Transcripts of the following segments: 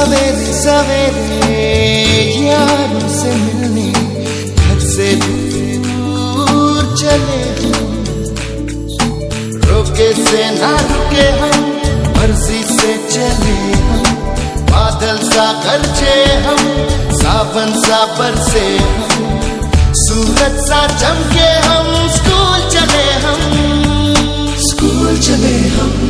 सवेरे सवेरे यारों से मिलने घर से दूर चले हम रोके से ना रुके हम मर्ज़ी से चले हम बादल सा गरजे हम सावन सा बरसे हम सूरज सा चमके हम स्कूल चले हम स्कूल चले हम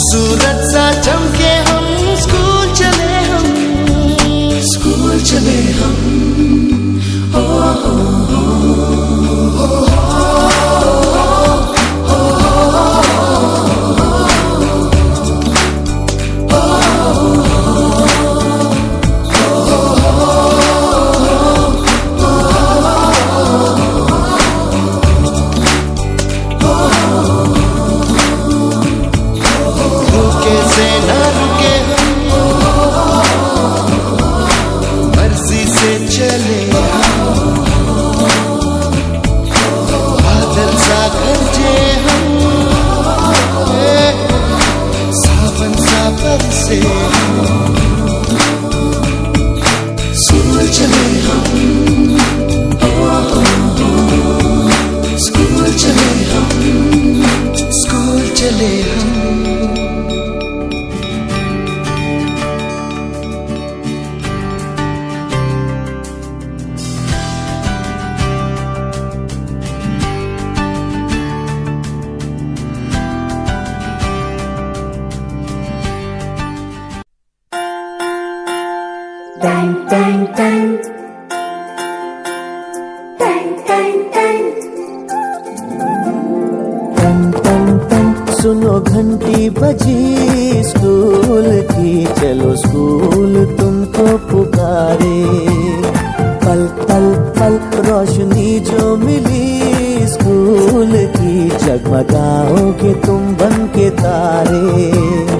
सूरज सा चमके हम स्कूल चले हम. स्कूल चले हम. रुके Tang tang tang. Tang tang tang. टन टन टन सुनो घंटी बजी स्कूल की चलो स्कूल तुमको पुकारे पल पल पल रोशनी जो मिली स्कूल की जगमगाओगे तुम बन के तारे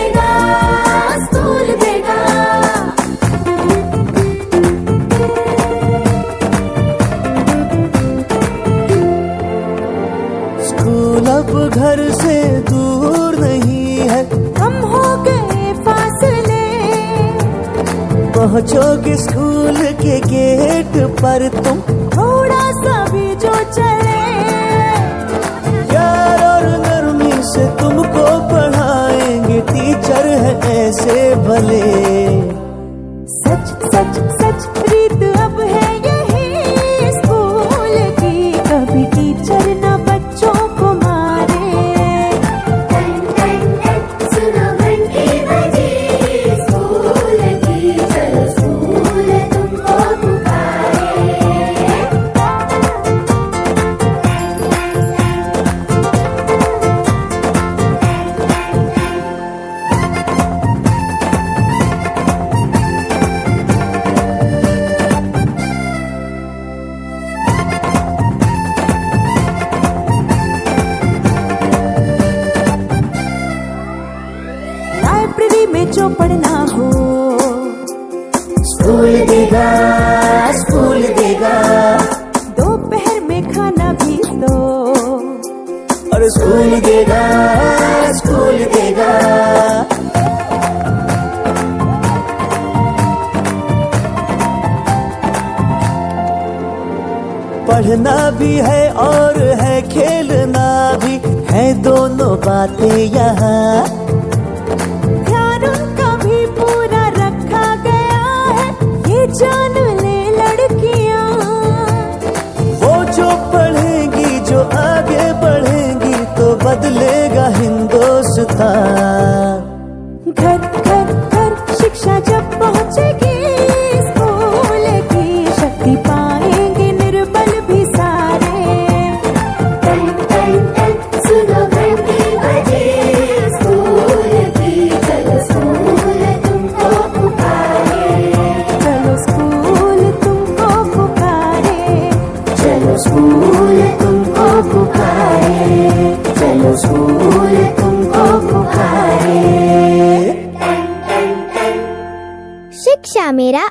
पहुंचोगे स्कूल के गेट पर तुम थोड़ा सा भी जो चले। प्यार और नरमी से तुमको पढ़ाएँगे टीचर है ऐसे भले। सच सच सच रीत देगा स्कूल देगा। पढ़ना भी है और है खेलना भी है दोनों बातें यहाँ।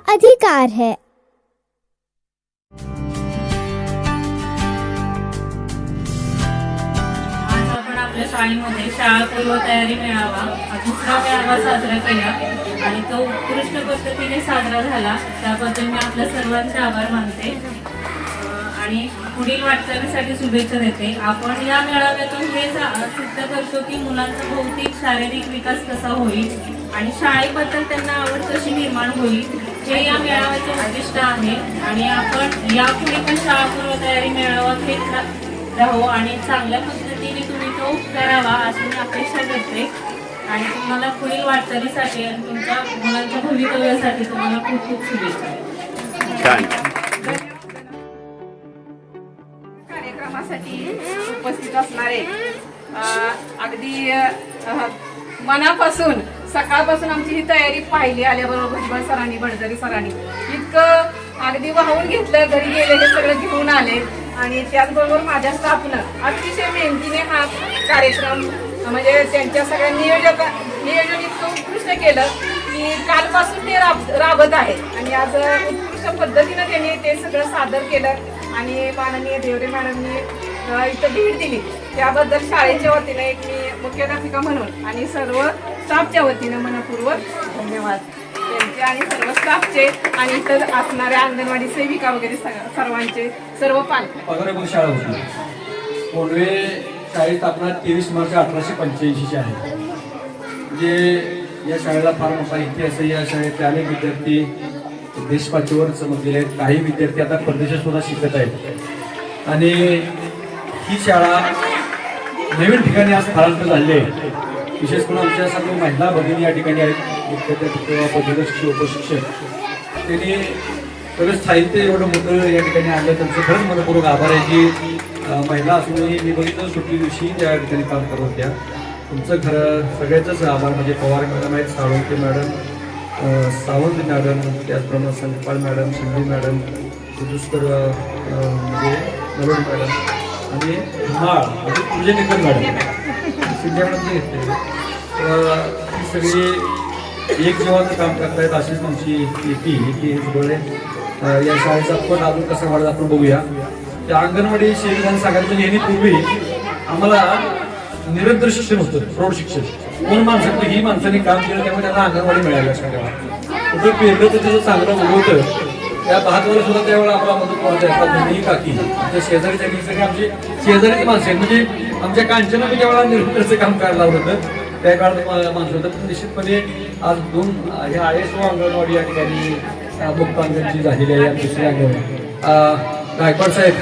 अधिकार है। आपण आपल्या शाळेमध्ये शाळा पूर्व तयारी मेळावा हा दुसरा मेळावा साजरा केला आणि तो उत्कृष्ट पद्धतीने साजरा झाला. त्याबद्दल मी आपल्या सर्वांचे आभार मानते. आणि पुढील वाटचालीसाठी शुभेच्छा देते. आपण या मेळाव्यातून हे जा- सिद्ध करतो की मुलांचा भौतिक शारीरिक विकास कसा होईल आणि शाळेबद्दल त्यांना आवड कशी निर्माण होईल हे या मेळाव्याचे उद्दिष्ट आहे. आणि आपण यापुढे पण शाळा पूर्व तयारी मेळावा घेत राहू आणि चांगल्या पद्धतीने तुम्ही तो करावा अशी मी अपेक्षा करते. आणि तुम्हाला पुढील वाटचालीसाठी आणि तुमच्या मुलांच्या भवितव्यासाठी तुम्हाला खूप खूप शुभेच्छा. उपस्थित असणारे अगदी मनापासून सकाळपासून आमची ही तयारी पाहिली आल्याबरोबर भुजबळ सरांनी बडदरी सरांनी. इतकं अगदी वाहून घेतलं घरी गेले हे सगळं घेऊन आले. आणि त्याचबरोबर माझ्या स्टाफनं अतिशय मेहनतीने हा कार्यक्रम म्हणजे त्यांच्या सगळ्या नियोजक नियोजन इतकं उत्कृष्ट केलं की कालपासून ते राब राबत आहे. आणि आज उत्कृष्ट पद्धतीनं त्यांनी ते सगळं सादर केलं. आणि माननीय देवरे मॅडमनी इथं भेट दिली. त्याबद्दल शाळेच्या वतीनं एक मी मुख्याध्यापिका म्हणून आणि सर्व स्टाफच्या वतीनं मनपूर्वक धन्यवाद. त्यांचे आणि सर्व स्टाफचे आणि इतर असणाऱ्या अंगणवाडी सेविका वगैरे सर्वांचे सर्व पालक. शाळा होती. कोंडवे शाळेची स्थापना तेवीस मार्च अठराशे पंच्याऐंशीची आहे. जे या शाळेला फार मोठा इतिहास आहे. या शाळेतले अनेक विद्यार्थी देशपातळीवर चमकलेले आहेत. काही विद्यार्थी आता परदेशात सुद्धा शिकत आहेत. आणि ही शाळा नवीन ठिकाणी आज स्थलांतर झाले आहे. विशेष करून आमच्या सर्व महिला भगिनी या ठिकाणी आहेत. मुख्याध्यापक किंवा उपशिक्षक. त्यांनी सगळं साहित्य एवढं मोठं या ठिकाणी आणलं. त्यांचं खरंच मनपूर्वक आभार आहे की महिला असूनही मी बघितलं सुट्टी दिवशी त्या ठिकाणी काम करत होत्या. तुमचं खरं सगळ्याचंच आभार. म्हणजे पवार मॅडम आहेत साळुंके मॅडम सावंत मॅडम त्याचप्रमाणे संकपाळ मॅडम संधी मॅडम दुष्कर म्हणजे नरोड मॅडम. आणि माळ म्हणजे पूजनेकर मॅडम शिंदे मॅडम. जे घेतले तर सगळी एक जीवाचं काम करतायत अशीच तुमची टी की डोळे या शाळेचा पण अजून कसा वाढत आपण बघूया. त्या अंगणवाडी सेविकांना सांगायचं येण्यापूर्वी आम्हाला निरंतर शिक्षण होतं प्रौढ शिक्षण. कोण माणसं ही माणसाने काम केलं त्यामुळे त्यांना अंगणवाडी मिळाली सगळ्या कुठं पेरलं तर त्याचं चांगलं उगवतं. त्या भातवर सुद्धा त्यावेळेला आपला मदत करत ही काकी आमच्या शेजारीच्या ही सगळी आमची शेजारीची माणसं आहेत. म्हणजे आमच्या कांचना मी त्यावेळेला निर्मितीचं काम करायला लावलं होतं. त्या काळात माणसं होतं. पण निश्चितपणे आज दोन हे आय एस ओ अंगणवाडी या ठिकाणी मुक्तांगणची झालेली आहे. या दुसरी अंगणवाडी गायकवाड साहेब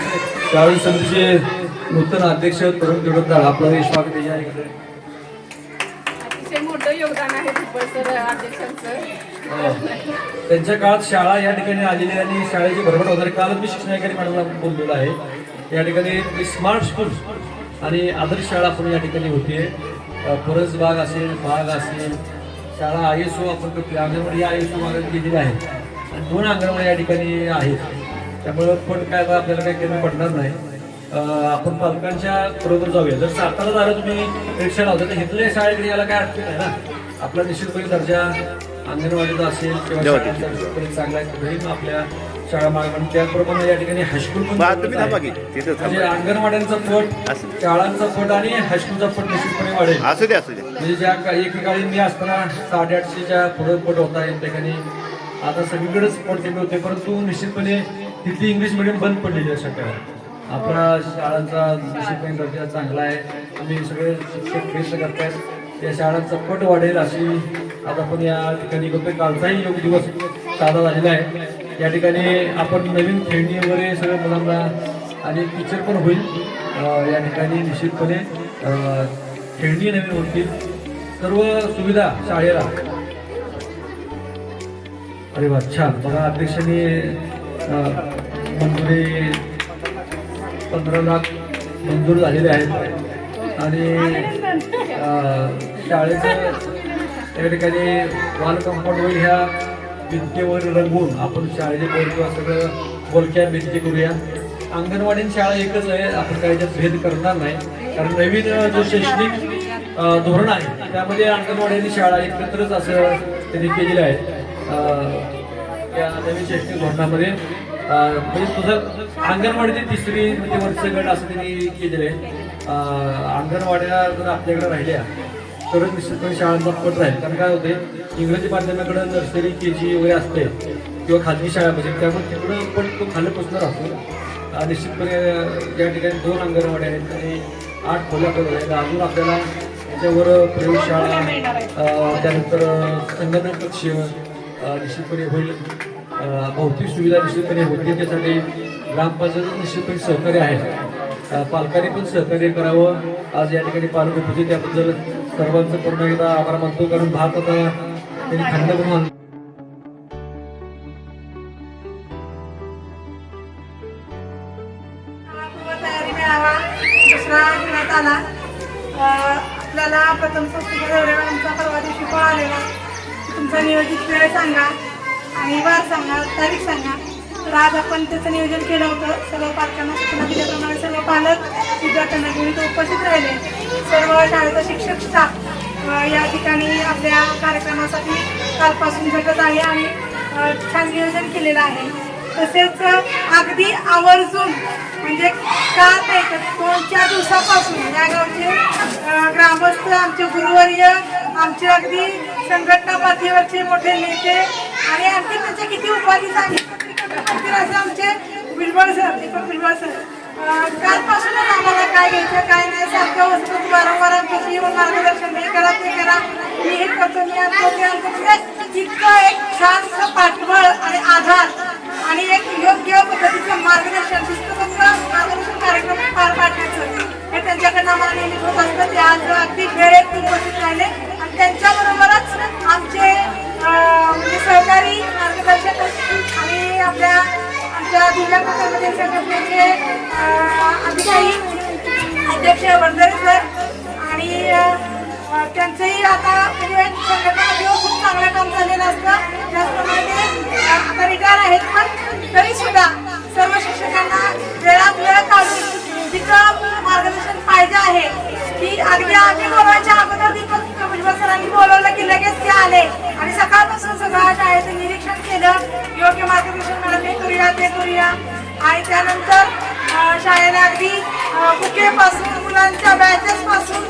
त्यावेळी समितीचे नूतन अध्यक्ष तरुण जोडतदार आपलं हे स्वागत आहे. या ठिकाणी. मोठं योगदान आहे सर अध्यक्षांचं. हो. त्यांच्या काळात शाळा या ठिकाणी आलेली आणि शाळेची भरभर वगैरे कालच मी शिक्षणाधिकारी मॅडमला बोललेलो आहे. या ठिकाणी स्मार्ट स्कूल आणि आदर्श शाळा पण या ठिकाणी होती. परस बाग असेल बाग असेल शाळा आय एस ओ आपण करतो अंगणवाडी आय एस ओ मागे गेलेली आहे. आणि दोन अंगणवाडी या ठिकाणी आहेत. त्यामुळं पण काय आपल्याला काही कमी पडणार नाही. आपण पालकांच्या बरोबर जाऊया. जर सातारा झालं तुम्ही रिक्षा लावता तर हिथल्या शाळेकडे याला काय अडचण आहे ना? आपला निश्चितपणे दर्जा अंगणवाडीचा असेल किंवा चांगला मग आपल्या शाळा मागे त्याचप्रमाणे या ठिकाणी हायस्कूल पण. म्हणजे अंगणवाड्यांचा पट. शाळांचा पट आणि हायस्कूलचा पट निश्चितपणे वाढेल. असू असू म्हणजे ज्या एकेकाळी मी असताना साडेआठशेच्या पुढे पट होता या ठिकाणी. आता सगळीकडेच पट कमी होते परंतु निश्चितपणे तिथली इंग्लिश मिडियम बंद पडलेली आहे सगळ्या आपल्या शाळांचा निश्चितपणे दर्जा चांगला आहे. तुम्ही सगळे शिक्षक प्रयत्न करतायत. या शाळांचा पट वाढेल अशी आता आपण या ठिकाणी बघतोय कालचाही योग दिवस साधा झालेला आहे. या ठिकाणी आपण नवीन खेळणी वगैरे सगळ्या मुलांना आणि टीचर पण होईल. या ठिकाणी निश्चितपणे खेळणी नवीन होतील. सर्व सुविधा शाळेला. अरे वा छान. बघा अध्यक्षांनी मंजुरी पंधरा लाख मंजूर झालेले आहेत आणि शाळेचं त्या ठिकाणी वाल कंपाऊंड होईल ह्या भिंतीवर रंगवून आपण शाळेचे बोर्ड किंवा सगळं बोलक्या भिंती करूया. अंगणवाडी शाळा एकच आहे आपण काही त्यात भेद करणार नाही. कारण नवीन जो शैक्षणिक धोरण आहे त्यामध्ये अंगणवाडी आणि शाळा एकत्रच असं त्यांनी केलेलं आहे. त्या या नवीन शैक्षणिक धोरणामध्ये म्हणजे तुझं अंगणवाडीची तिसरी म्हणजे वर्ष गट असं त्यांनी केलेलं आहे. अंगणवाड्या जर आपल्याकडे राहिल्या तरच निश्चितपणे शाळांचा पट राहील. कारण काय होते इंग्रजी माध्यमाकडे नर्सरी के जी वगैरे असते किंवा खाजगी शाळा म्हणजे त्यामुळे तिकडं पण तो खाली राहतो असतो. निश्चितपणे या ठिकाणी दोन अंगणवाड्या आहेत आणि आठ खोल्या पण आहेत अजून आपल्याला त्याच्यावर प्रयोगशाळा त्यानंतर संगणक कक्ष निश्चितपणे होईल. भौतिक सुविधा निश्चितपणे होतील त्यासाठी ग्रामपंचायत निश्चितपणे सहकार्य आहे. पालकांनी पण सहकार्य करावं. आज या ठिकाणी पालक उपस्थित त्याबद्दल सर्वांचं पूर्ण एकदा आभार मानतो. कारण भात आता त्यांनी खंड बनवून दुसरा आला. आपल्याला प्रथम आमचा परवा दिवशी कॉल आलेला. तुमचा नियोजित वेळ सांगा आणि वार सांगा तारीख सांगा. तर आज आपण त्याचं नियोजन केलं होतं. सर्व पालकांना सूचना दिल्याप्रमाणे सर्व पालक विद्यार्थ्यांना घेऊन इथं उपस्थित राहिले. सर्व शाळेचा शिक्षक स्टाफ या ठिकाणी आपल्या कार्यक्रमासाठी कालपासून झटत आहे आणि छान नियोजन केलेलं आहे. तसेच अगदी आवर्जून म्हणजे का नाही तर दोन चार दिवसापासून या गावचे ग्रामस्थ आमचे गुरुवर्य आमचे अगदी संघटना पातळीवरचे मोठे नेते आणि आणखी त्यांच्या किती उपाधी सांगितलं तरी असे आमचे बिलबळ सर दीपक बिलबळ सर. कालपासूनच आम्हाला काय घ्यायचं काय नाही सारखं वस्तू वारंवार आमच्याशी येऊन मार्गदर्शन हे करा ते करा. मी हे करतो मी आणतो ते आणतो. म्हणजे इतकं एक छानसं पाठबळ आणि आधार आणि एक योग्य पद्धतीचं मार्गदर्शन शिस्तबद्ध मार्गदर्शन कार्यक्रम पार पाडण्याचं. हे त्यांच्याकडनं आम्हाला नेहमीच होत असतं. ते आज अगदी वेळेत उपस्थित राहिले. आणि त्यांच्याबरोबरच आमचे सहकारी मार्गदर्शक आणि आपल्या आमच्या जिल्हा प्रशासकीय संघटनेचे अधिकारी अध्यक्ष वंदरे सर आणि त्यांचंही आता म्हणजे संघटनामध्ये खूप चांगलं काम झालेलं असतं. त्याचप्रमाणे आता रिटायर आहेत पण तरी सुद्धा सर्व शिक्षकांना वेळात वेळ काढून तिथं मार्गदर्शन पाहिजे आहे. की अगदी आम्ही बोलायच्या अगोदर दीपक भुजबळ म्हणजे सरांनी बोलवलं की लगेच ते आले. आणि सकाळपासून शाळेचं निरीक्षण केलं. योग्य मार्गदर्शन मला हे करूया ते करूया. आणि त्यानंतर शाळेला अगदी बुकेपासून मुलांच्या बॅचेस पासून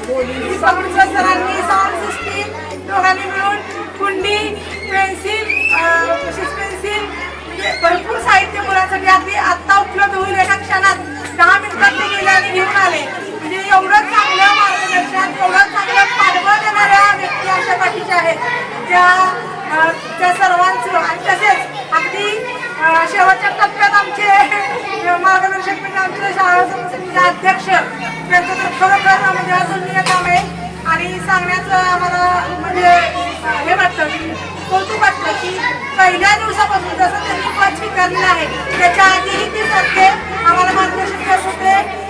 सरांनी साऊंड सिस्टीम दोघांनी मिळून कुंडी पेन्सिल पेन्सिल म्हणजे भरपूर साहित्य मुलांसाठी. अगदी आत्ता उपलब्ध होईल एका क्षणात. दहा मिनिटात ते गेले आणि घेऊन आले म्हणजे एवढं चांगलं मार्गदर्शन एवढं चांगलं पाठबळ देणाऱ्या व्यक्ती आमच्या पाठीच्या आहेत त्या अं, त्या सर्वांचं आणि तसेच अगदी अं, शेवटच्या टप्प्यात आमचे अं, मार्गदर्शक म्हणजे आमचे शाळा समितीचे अध्यक्ष त्यांचं तर खरोखर म्हणजे अजून काम आहे. आणि सांगण्याचं आम्हाला म्हणजे हे वाटतं की कौतुक वाटतं की पहिल्या दिवसापासून जसं त्यांनी पद स्वीकारलेलं आहे त्याच्या आधीही ते सारखे आम्हाला मार्गदर्शन करत होते.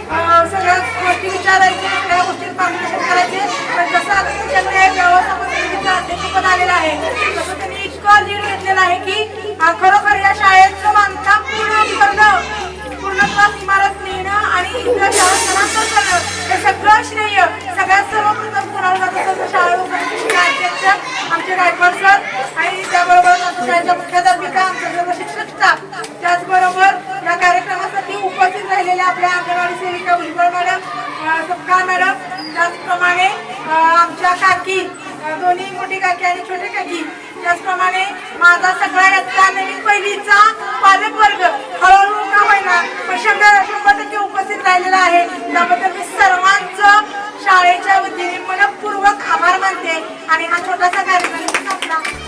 सगळ्या गोष्टी विचारायचे सगळ्या गोष्टी मार्गदर्शन करायचे. पण जसं आता त्यांच्याकडे व्यवस्थापन अध्यक्षपद आलेलं आहे तसं त्यांनी इतकं लीड घेतलेलं आहे की खरोखर या शाळेचं बांधकाम पूर्ण करणं पूर्ण सगळं श्रेय सगळ्यात सर्वप्रथम कुणाला जातं शाळा उपस्थित अध्यक्ष आमचे गायकवाड सर. आणि त्याबरोबर आमच्या शाळेच्या मुख्याध्यापिका आमचा सर्व शिक्षक स्टाफ. त्याचबरोबर या कार्यक्रमासाठी उपस्थित राहिलेल्या आपल्या अंगणवाडी सेविका उज्ज्वल मॅडम अं, सपकाळ मॅडम. त्याचप्रमाणे आमच्या काकी दोन्ही मोठी काकी आणि छोटे काकी. त्याचप्रमाणे माझा सगळा यात्रा नवीन पहिलीचा पालक वर्ग हळूहळू का होईना पण शंभर शंभर टक्के उपस्थित राहिलेला आहे. त्याबद्दल मी सर्वांचं शाळेच्या वतीने मनपूर्वक आभार मानते आणि हा छोटासा कार्यक्रम